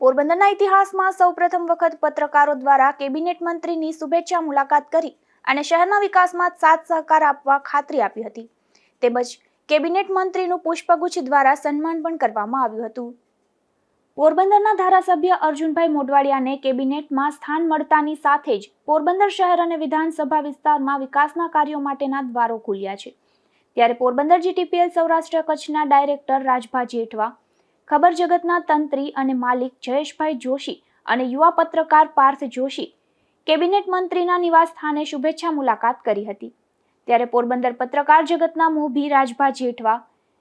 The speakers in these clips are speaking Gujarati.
પોરબંદરના ઇતિહાસમાં સૌપ્રથમ વખત પત્રકારો દ્વારા કેબિનેટ મંત્રીની શુભેચ્છા મુલાકાત કરી અને શહેરના વિકાસમાં સાથ સહકાર આપવા ખાતરી આપી હતી. તેમજ કેબિનેટ મંત્રીનું પુષ્પગુચ્છ દ્વારા સન્માન પણ કરવામાં આવ્યું હતું. પોરબંદરના ધારાસભ્ય અર્જુનભાઈ મોઢવાડિયાને કેબિનેટમાં સ્થાન મળતાની સાથે જ પોરબંદર શહેર અને વિધાનસભા વિસ્તારમાં વિકાસના કાર્યો માટેના દ્વારો ખુલ્યા છે. ત્યારે પોરબંદર જીટીપીએલ સૌરાષ્ટ્ર કચ્છના ડાયરેક્ટર રાજભા જેઠવા ખબર જગતના તંત્રી અને માલિક જયેશભાઈ જોશી અને યુવા પત્રકાર પાર્થ જોશી કેબિનેટ મંત્રીના નિવાસ સ્થાને શુભેચ્છા મુલાકાત કરી હતી. ત્યારે પોરબંદર પત્રકાર જગતના મોભી રાજભા જેઠવા,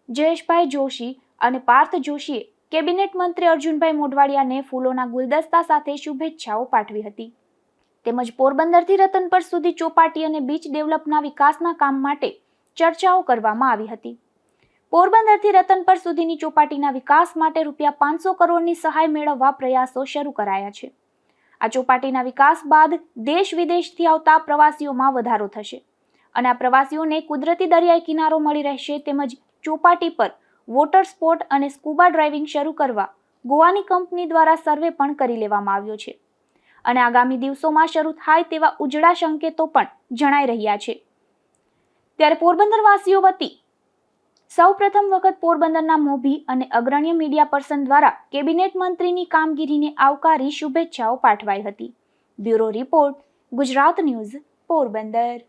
જયેશભાઈ જોશી અને પાર્થ જોશીએ કેબિનેટ મંત્રી અર્જુનભાઈ મોઢવાડિયાને ફૂલોના ગુલદસ્તા સાથે શુભેચ્છાઓ પાઠવી હતી. તેમજ પોરબંદરથી રતનપર સુધી ચોપાટી અને બીચ ડેવલપના વિકાસના કામ માટે ચર્ચાઓ કરવામાં આવી હતી. પોરબંદરથી રતનપર સુધીની ચોપાટીના વિકાસ માટે રૂપિયા પાંચસો કરોડની સહાય મેળવવા પ્રયાસો શરૂ કરાયા છે. આ ચોપાટીના વિકાસ બાદ દેશ વિદેશથી આવતા પ્રવાસીઓમાં વધારો થશે અને આ પ્રવાસીઓને કુદરતી દરિયાઈ કિનારો મળી રહેશે તેમજ ચોપાટી પર વોટર સ્પોર્ટ અને સ્કૂબા ડ્રાઇવિંગ શરૂ કરવા ગોવાની કંપની દ્વારા સર્વે પણ કરી લેવામાં આવ્યો છે. અને આગામી દિવસોમાં શરૂ થાય તેવા ઉજળા સંકેતો પણ જણાઈ રહ્યા છે. ત્યારે પોરબંદર વાસીઓ વતી સૌ પ્રથમ વખત પોરબંદરના મોભી અને અગ્રણ્ય મીડિયા પર્સન દ્વારા કેબિનેટ મંત્રીની કામગીરીને આવકારી શુભેચ્છાઓ પાઠવાઈ હતી. Bureau report, Gujarat news, Porbandar.